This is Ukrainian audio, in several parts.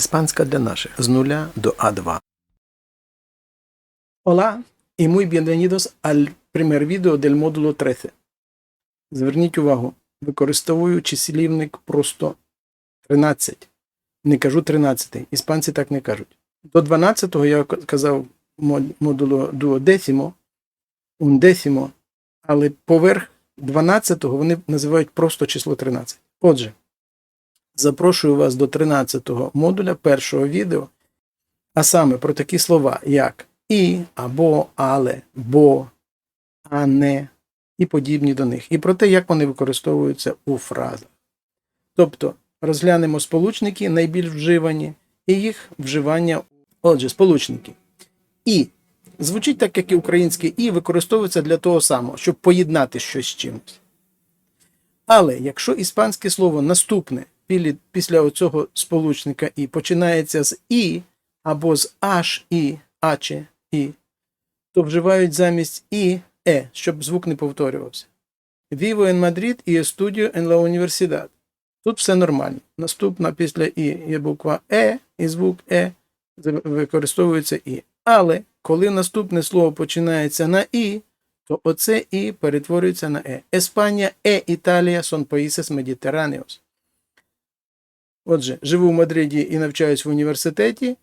Іспанська для наших з нуля до А2. Hola y muy bienvenidos al primer video del módulo 13. Зверніть увагу, використовую числівник просто 13. Не кажу 13. Іспанці так не кажуть. До 12-го я казав мод- модуло дуодесімо, ундесімо, але поверх 12-го вони називають просто число 13. Отже, запрошую вас до 13-го модуля першого відео, а саме про такі слова, як і, або, але, бо, а не і подібні до них, і про те, як вони використовуються у фразах. Тобто розглянемо сполучники найбільш вживані і їх вживання. Отже, сполучники. І звучить так, як і українське і використовується для того самого, щоб поєднати щось з чимось. Але якщо іспанське слово наступне після оцього сполучника і починається з і або з аж і, аче і, то вживають замість і е, щоб звук не повторювався. Vivo en Madrid і estudio en la universidad. Тут все нормально. Наступна після і є буква е, і звук е використовується і. Але коли наступне слово починається на і, то оце і перетворюється на е. Еспанія е Італія сон países mediterráneos. Отже, живу в Мадриді і навчаюсь в університеті.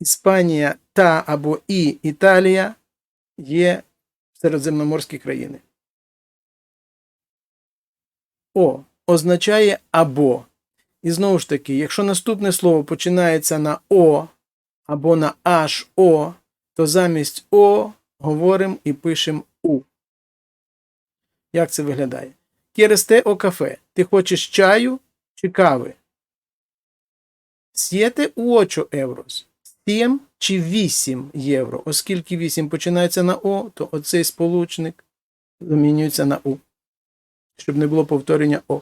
Іспанія та або і Італія є середземноморські країни. О означає або. І знову ж таки, якщо наступне слово починається на О або на О, то замість О говоримо і пишемо У. Як це виглядає? Кєресте о кафе. Ти хочеш чаю чи кави? Сєте у 8 еврос. 7 чи 8 євро. Оскільки 8 починається на О, то оцей сполучник замінюється на У. Щоб не було повторення О.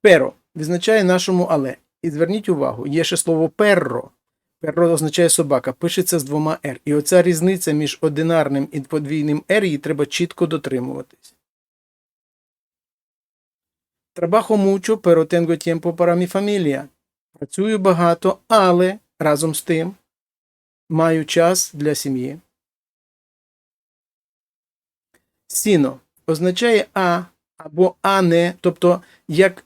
Перо відзначає нашому але. І зверніть увагу, є ще слово перро. Перро означає собака, пишеться з двома «р». І оця різниця між одинарним і подвійним «р» її треба чітко дотримуватись. Trabajo mucho, pero tengo tiempo para mi familia. Працюю багато, але разом з тим маю час для сім'ї. Сіно означає а або а не, тобто як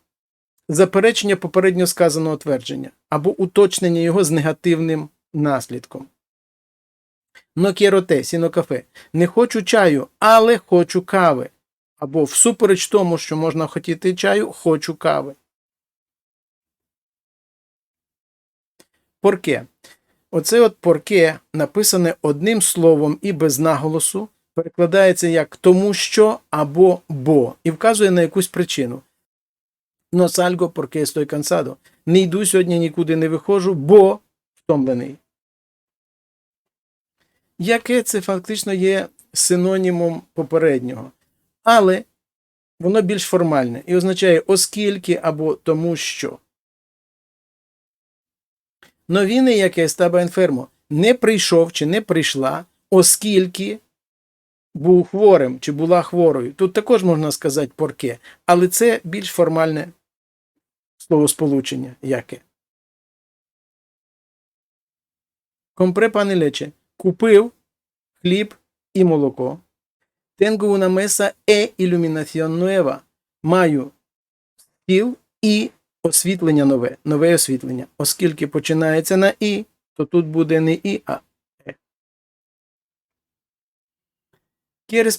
заперечення попередньо сказаного твердження, або уточнення його з негативним наслідком. Но кєроте, сіно кафе. Не хочу чаю, але хочу кави. Або всупереч тому, що можна хотіти чаю, хочу кави. Порке. Оце от порке, написане одним словом і без наголосу, перекладається як тому що або бо, і вказує на якусь причину. Но сальго porque estoy cansado. Не йду сьогодні нікуди не виходжу, бо втомлений. Яке це фактично є синонімом попереднього. Але воно більш формальне і означає оскільки або тому що. Новини, яке стаба інфермо, не прийшов чи не прийшла, оскільки був хворим чи була хворою. Тут також можна сказати порке, але це більш формальне словосполучення яке. Компре пане лече. Купив хліб і молоко. Tengo una mesa e iluminación nueva. Маю стіл і освітлення нове, нове освітлення. Оскільки починається на і, то тут буде не і, а е.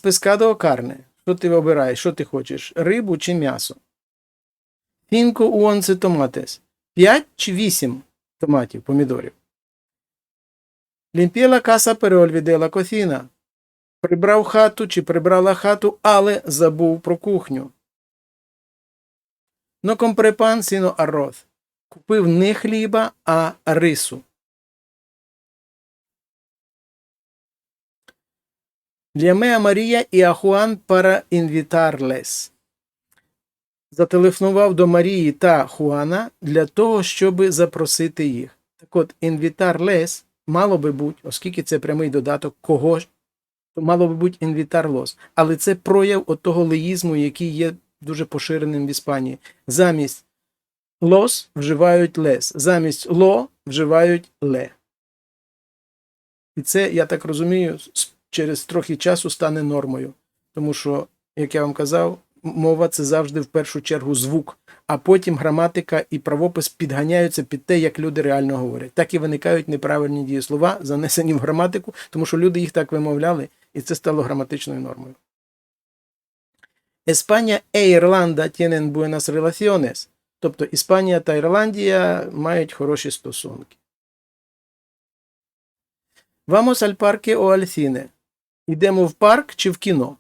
Pescado o carne? Що ти обираєш? Що ти хочеш? Рибу чи м'ясо? U once tomates. 5 чи 8 томатів, помідорів. Pero olvidé la cocina. Прибрав хату чи прибрала хату, але забув про кухню. No compré pan, sino. Купив не хліба, а рису. A María y a Juan para invitarles. Зателефонував до Марії та Хуана для того, щоб запросити їх. Так от, інвітарлес мало би бути, оскільки це прямий додаток кого то мало би бути інвітарлос. Але це прояв от того леїзму, який є дуже поширеним в Іспанії. Замість лос вживають лес. Замість ло вживають ле. І це, я так розумію, через трохи часу стане нормою. Тому що, як я вам казав, мова це завжди в першу чергу звук, а потім граматика і правопис підганяються під те, як люди реально говорять. Так і виникають неправильні дієслова, занесені в граматику, тому що люди їх так вимовляли, і це стало граматичною нормою. España e Irlanda tienen buenas relaciones. Тобто Іспанія та Ірландія мають хороші стосунки. Vamos al parque o al cine. Йдемо в парк чи в кіно?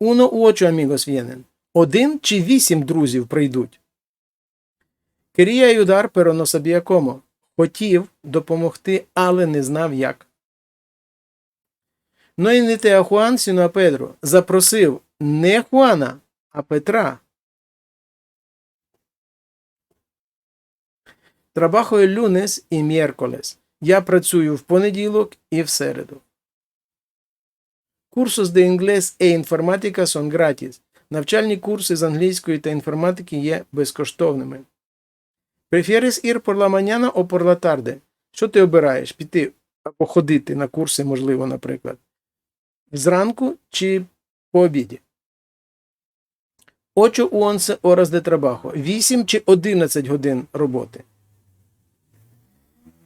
Uno u ocho amigos vienen. Один чи вісім друзів прийдуть. Quería ayudar, pero no sabía cómo. Хотів допомогти, але не знав як. No invité a Juan, sino a Pedro. Запросив не Хуана, а Петра. Trabajo el і miércoles. Я працюю в понеділок і в середу. Cursos de inglés e informática son gratis. Навчальні курси з англійської та інформатики є безкоштовними. Prefieres ir por la mañana o por la tarde? Що ти обираєш? Піти або ходити на курси, можливо, наприклад. Зранку чи по обіді? 8 u 11 horas de trabajo. 8 чи 11 годин роботи.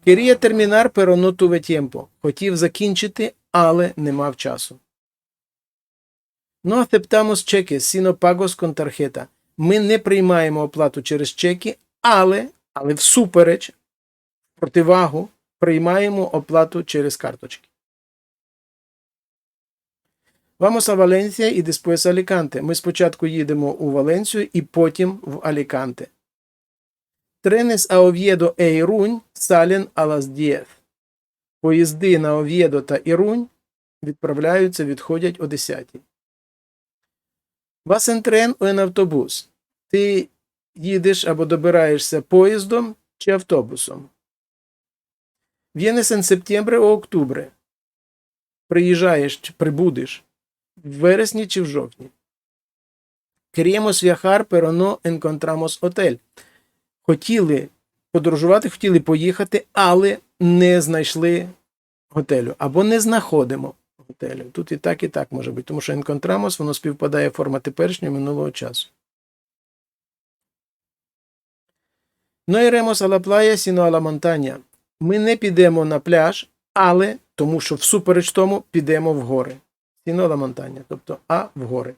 Terminar, pero no tuve. Хотів закінчити, але не мав часу. No aceptamos cheques, sino pagos con tarjeta. Ми не приймаємо оплату через чеки, але, але всупереч, противагу, приймаємо оплату через карточки. Vamos a Valencia і después Alicante. Ми спочатку їдемо у Валенцію і потім в Аліканте. Trenes a Oviedo e Irún salen a las 10. Поїзди на Ов'єдо та Ірунь відправляються, відходять о 10. Вас en tren en автобус. Ти їдеш або добираєшся поїздом чи автобусом. Vienes en septiembre o octubre. Приїжджаєш чи прибудеш в вересні чи в жовтні. Queríamos viajar, pero no encontramos hotel. Хотіли подорожувати, хотіли поїхати, але не знайшли готелю або не знаходимо готелю. Тут і так, і так може бути, тому що encontramos, воно співпадає форма теперішнього минулого часу. No iremos a la playa, sino a la montaña. Ми не підемо на пляж, але тому що всупереч тому підемо в гори. La montaña, тобто а в гори.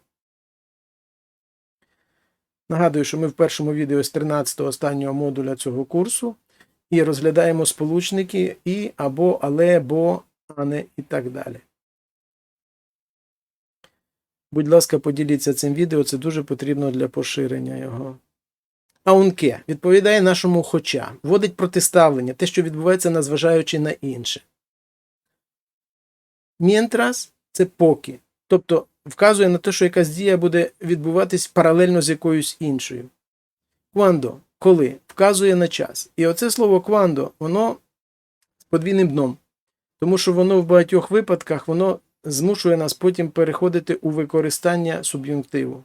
Нагадую, що ми в першому відео з 13-го останнього модуля цього курсу і розглядаємо сполучники і або, але, бо, а не і так далі. Будь ласка, поділіться цим відео, це дуже потрібно для поширення його. Аунке відповідає нашому хоча, вводить протиставлення, те, що відбувається, незважаючи на інше. Мєнтрас це поки. Тобто вказує на те, що якась дія буде відбуватись паралельно з якоюсь іншою. Квандо коли вказує на час. І оце слово квандо, воно з подвійним дном, тому що воно в багатьох випадках воно змушує нас потім переходити у використання суб'юнктиву.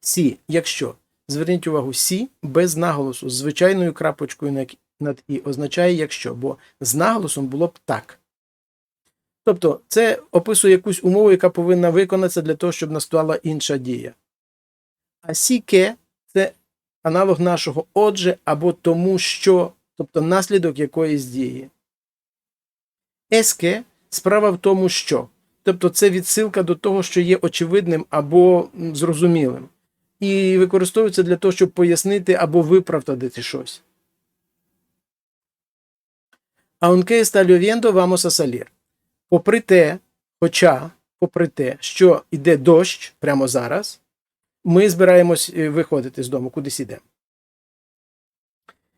Сі, якщо. Зверніть увагу, сі без наголосу з звичайною крапочкою над і означає якщо, бо з наголосом було б так. Тобто це описує якусь умову, яка повинна виконатися для того, щоб настала інша дія. А сіке це аналог нашого отже або тому, що, тобто наслідок якоїсь дії. Еске справа в тому, що. Тобто це відсилка до того, що є очевидним або зрозумілим. І використовується для того, щоб пояснити або виправдати щось. Aunque está lloviendo, vamos a salir. Попри те, хоча, попри те, що йде дощ прямо зараз, ми збираємось е, виходити з дому, кудись ідемо.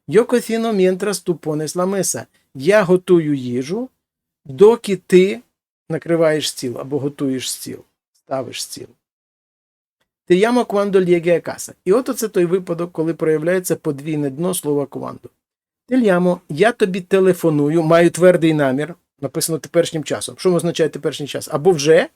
Yo cocino mientras tú pones la mesa. Я готую їжу, доки ти накриваєш стіл або готуєш стіл, ставиш стіл. Ти llamo cuando llegue a casa. І от оце той випадок, коли проявляється подвійне дно слова cuando. Llamo, я тобі телефоную, маю твердий намір, написано теперішнім часом. Що означає теперішній час? Або вже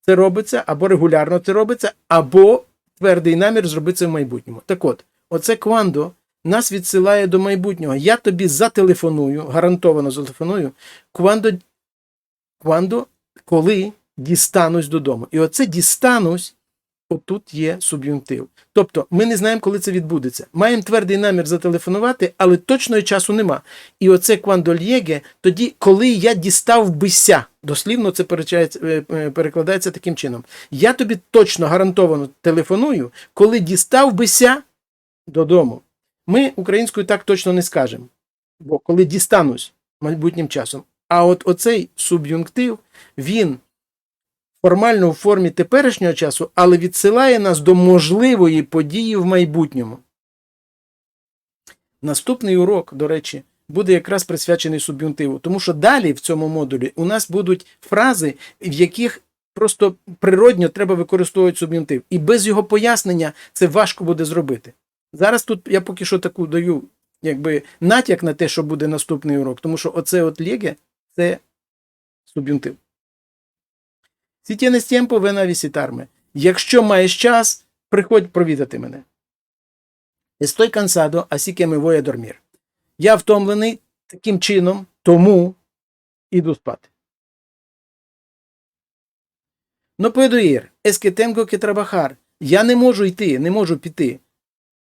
це робиться, або регулярно це робиться, або твердий намір зробити це в майбутньому. Так от, оце квандо нас відсилає до майбутнього. Я тобі зателефоную, гарантовано зателефоную, квандо, квандо коли дістанусь додому. І оце дістанусь, отут є суб'юнктив. Тобто ми не знаємо, коли це відбудеться. Маємо твердий намір зателефонувати, але точного часу нема. І оце квандольєге, тоді, коли я дістав бися, дослівно це е, е, перекладається таким чином. Я тобі точно гарантовано телефоную, коли дістав бися додому. Ми українською так точно не скажемо. Бо коли дістанусь майбутнім часом. А от оцей суб'юнктив, він формально в формі теперішнього часу, але відсилає нас до можливої події в майбутньому. Наступний урок, до речі, буде якраз присвячений суб'юнктиву, тому що далі в цьому модулі у нас будуть фрази, в яких просто природньо треба використовувати суб'юнктив. І без його пояснення це важко буде зробити. Зараз тут я поки що таку даю якби натяк на те, що буде наступний урок, тому що оце от лєге – це суб'юнктив. Si tienes tiempo, ven a visitarme. Якщо маєш час, приходь провідати мене. Estoy cansado, así que me voy a dormir. Я втомлений таким чином, тому іду спати. No puedo ir, es que tengo que trabajar. Я не можу йти, не можу піти.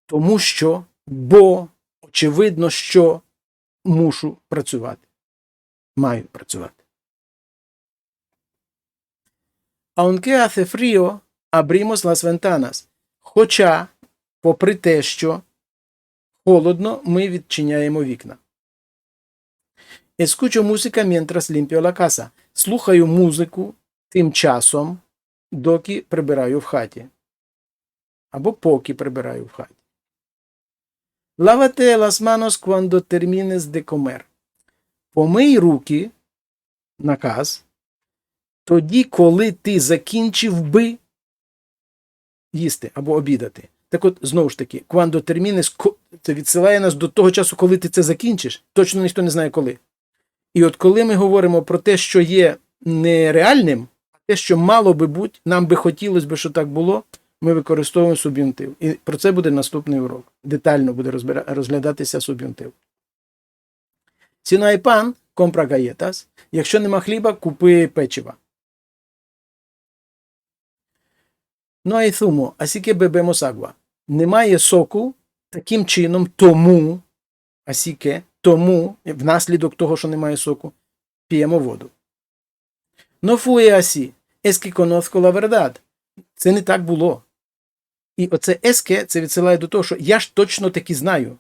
Тому що, бо, очевидно, що мушу працювати. Маю працювати. Aunque hace frío, abrimos las ventanas. Хоча, попри те, що холодно, ми відчиняємо вікна. Escucho música mientras limpio la casa. Слухаю музику тим часом, доки прибираю в хаті. Або поки прибираю в хаті. Lávate las manos cuando termines de comer. Помий руки, наказ, тоді, коли ти закінчив би їсти або обідати. Так от, знову ж таки, quando termines, це відсилає нас до того часу, коли ти це закінчиш. Точно ніхто не знає коли. І от коли ми говоримо про те, що є нереальним, а те, що мало би бути, нам би хотілося б, щоб так було, ми використовуємо суб'юнктив. І про це буде наступний урок. Детально буде розглядатися суб'юнктив. Ціна і пан, компра гаєтас. Якщо нема хліба, купи печива. Ну а й сумо, асіке бебемос агва. Немає соку таким чином, тому, асіке, тому, внаслідок того, що немає соку, п'ємо воду. Но фує асі, ескі коноско ла вердад. Це не так було. І оце еске це відсилає до того, що я ж точно таки знаю.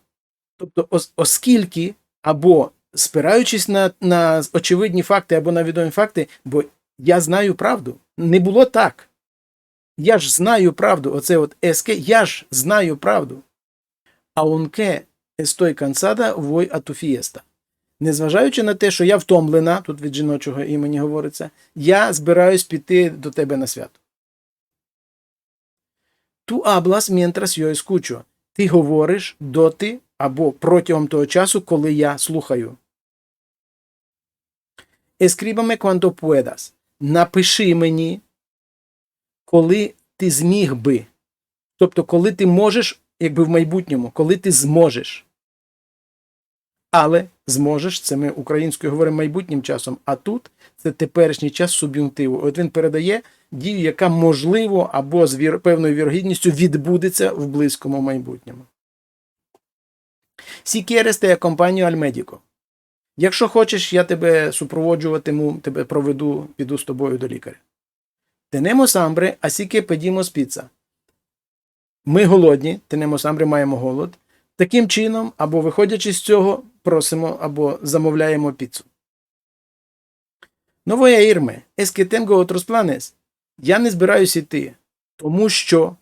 Тобто, ос- оскільки, або спираючись на, на очевидні факти, або на відомі факти, бо я знаю правду. Не було так. Я ж знаю правду. Оце от еске, я ж знаю правду. Аунке естой кансада вой атуфієста. Незважаючи на те, що я втомлена, тут від жіночого імені говориться, я збираюсь піти до тебе на свято. Ту аблас mientras yo escucho. Ти говориш доти або протягом того часу, коли я слухаю. Escríbame cuando puedas. Напиши мені, коли ти зміг би. Тобто, коли ти можеш, якби в майбутньому, коли ти зможеш. Але зможеш, це ми українською говоримо майбутнім часом, а тут це теперішній час суб'юнктиву. От він передає дію, яка можливо або з вір... певною вірогідністю відбудеться в близькому майбутньому. Quieres, te acompaño. Якщо хочеш, я тебе супроводжуватиму, тебе проведу, піду з тобою до лікаря. Tenemos hambre, así que pedimos pizza. Ми голодні, tenemos hambre, маємо голод. Таким чином, або виходячи з цього, просимо або замовляємо піцу. No voy a irme, es. Я не збираюсь іти, тому що,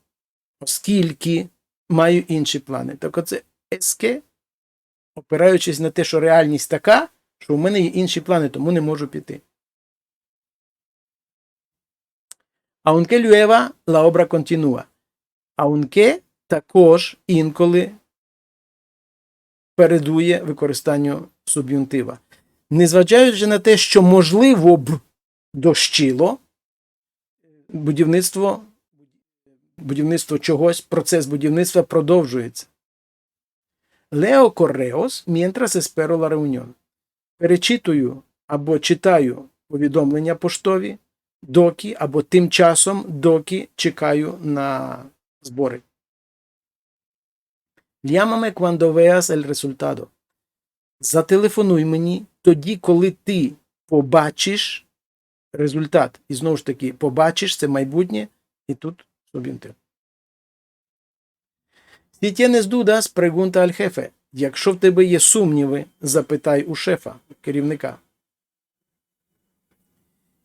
оскільки маю інші плани. Так оце еске, опираючись на те, що реальність така, що в мене є інші плани, тому не можу піти. Llueva, la obra continúa. Aunque також інколи передує використанню суб'юнктива. Незважаючи на те, що можливо б дощило, будівництво, будівництво чогось, процес будівництва продовжується. Correos mientras espero la reunión. Перечитую або читаю повідомлення поштові, доки або тим часом, доки чекаю на збори. Llámame cuando veas el resultado. Зателефонуй мені тоді, коли ти побачиш результат. І знову ж таки, побачиш це майбутнє, і тут суб'юнктив. Si tienes dudas, pregunta al jefe. Якщо в тебе є сумніви, запитай у шефа, керівника.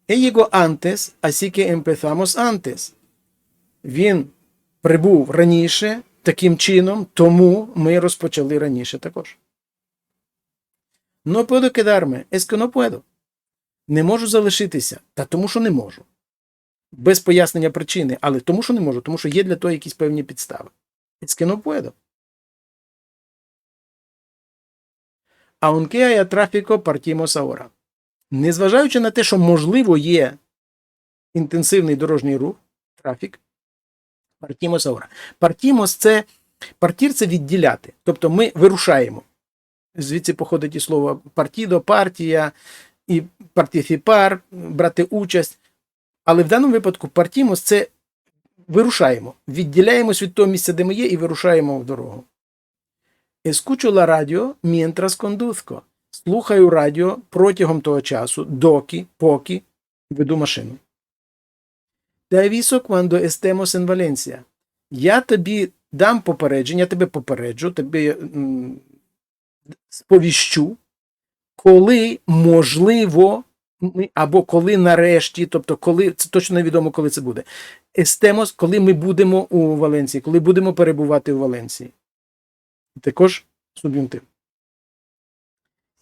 He llegó antes, así que empezamos antes. Він прибув раніше, таким чином, тому ми розпочали раніше також. No puedo quedarme, es que no puedo. Не можу залишитися, та тому, що не можу. Без пояснення причини, але тому, що не можу, тому що є для того якісь певні підстави. Es que no puedo. Aunque haya tráfico, partimos ahora. Незважаючи на те, що можливо є інтенсивний дорожній рух, трафік, партімос ahora. Партімос це партір це відділяти. Тобто ми вирушаємо. Звідси походить і слово партідо, партія, і партіфіпар, брати участь. Але в даному випадку партімос це вирушаємо. Відділяємось від того місця, де ми є, і вирушаємо в дорогу. Escucho la radio mientras. Слухаю радіо протягом того часу, доки, поки веду машину. Te aviso cuando estemos en Valencia. Я тобі дам попередження, тебе попереджу, тобі сповіщу, коли можливо, або коли нарешті, тобто коли це точно невідомо, коли це буде. Естемос, коли ми будемо у Валенції, коли будемо перебувати у Валенції. Також суб'юнктив.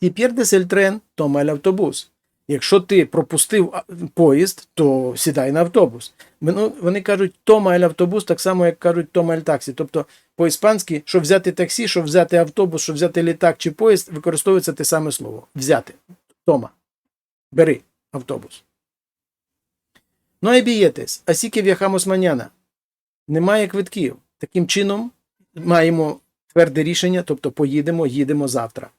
Si pierdes el tren, toma el автобус. Якщо ти пропустив поїзд, то сідай на автобус. Вони, вони кажуть тома ель автобус, так само, як кажуть тома ель таксі. Тобто по-іспанськи, щоб взяти таксі, щоб взяти автобус, щоб взяти літак чи поїзд, використовується те саме слово. Взяти. Тома. Бери автобус. Ну hay billetes, así que viajamos. Немає квитків. Таким чином маємо тверде рішення, тобто поїдемо, їдемо завтра.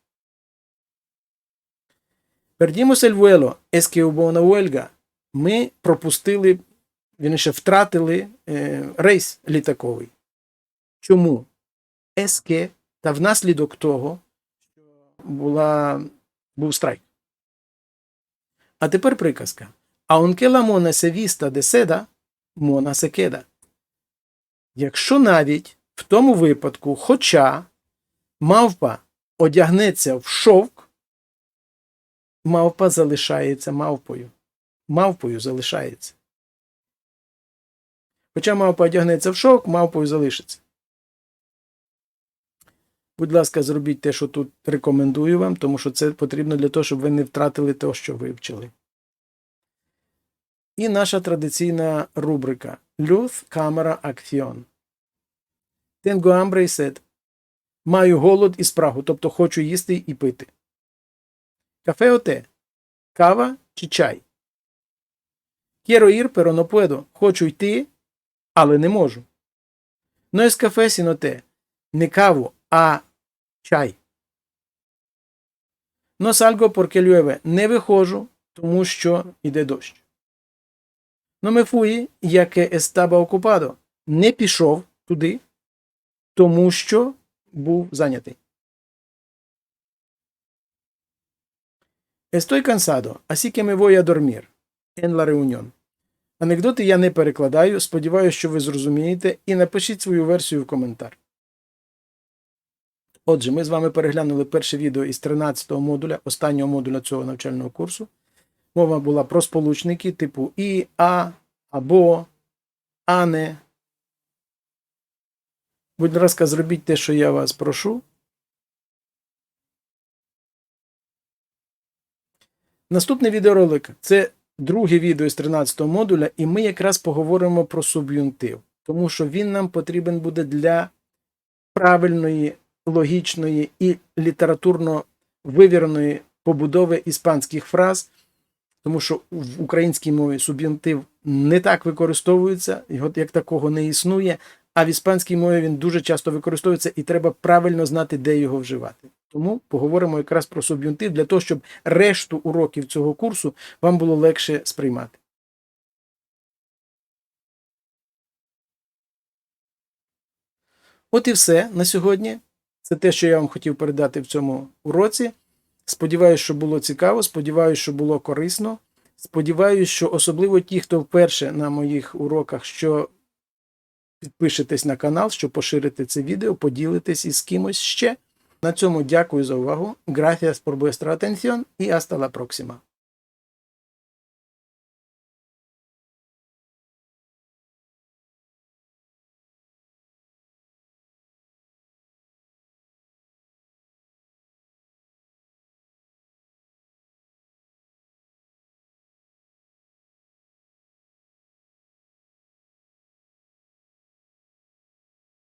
Perdimos el vuelo, es que hubo una huelga. Ми пропустили, вірніше, втратили е, рейс літаковий. Чому? Que, та внаслідок того, що був страйк. А тепер приказка. Se vista de seda, mona se queda. Якщо навіть в тому випадку, хоча мавпа одягнеться в шовк, мавпа залишається мавпою. Мавпою залишається. Хоча мавпа одягнеться в шовк, мавпою залишиться. Будь ласка, зробіть те, що тут рекомендую вам, тому що це потрібно для того, щоб ви не втратили те, що вивчили. І наша традиційна рубрика Luz, камера, акціон. Hambre. Маю голод і спрагу, тобто хочу їсти і пити. Кафе о те. Кава чи чай. Quiero ir, pero no puedo. Хочу йти, але не можу. No es café, sino té. Не каву, а чай. No salgo porque llueve. Не виходжу, тому що йде дощ. No me fui, ya que estaba ocupado. Не пішов туди, тому що був зайнятий. Estoy cansado, así que me voy a dormir. En la reunión. Анекдоти я не перекладаю. Сподіваюся, що ви зрозумієте, і напишіть свою версію в коментар. Отже, ми з вами переглянули перше відео із 13-го модуля, останнього модуля цього навчального курсу. Мова була про сполучники типу і, а, або, а не. Будь ласка, зробіть те, що я вас прошу. Наступний відеоролик. Це друге відео з 13 модуля, і ми якраз поговоримо про суб'юнктив, тому що він нам потрібен буде для правильної, логічної і літературно вивіреної побудови іспанських фраз, тому що в українській мові суб'юнктив не так використовується, його як такого не існує. А в іспанській мові він дуже часто використовується, і треба правильно знати, де його вживати. Тому поговоримо якраз про суб'юнктив для того, щоб решту уроків цього курсу вам було легше сприймати. От і все на сьогодні. Це те, що я вам хотів передати в цьому уроці. Сподіваюсь, що було цікаво, сподіваюся, що було корисно. Сподіваюсь, що особливо ті, хто вперше на моїх уроках, що підпишетесь на канал, щоб поширити це відео, поділитесь із кимось ще. На цьому дякую за увагу. Gracias por vuestra atención y hasta la próxima.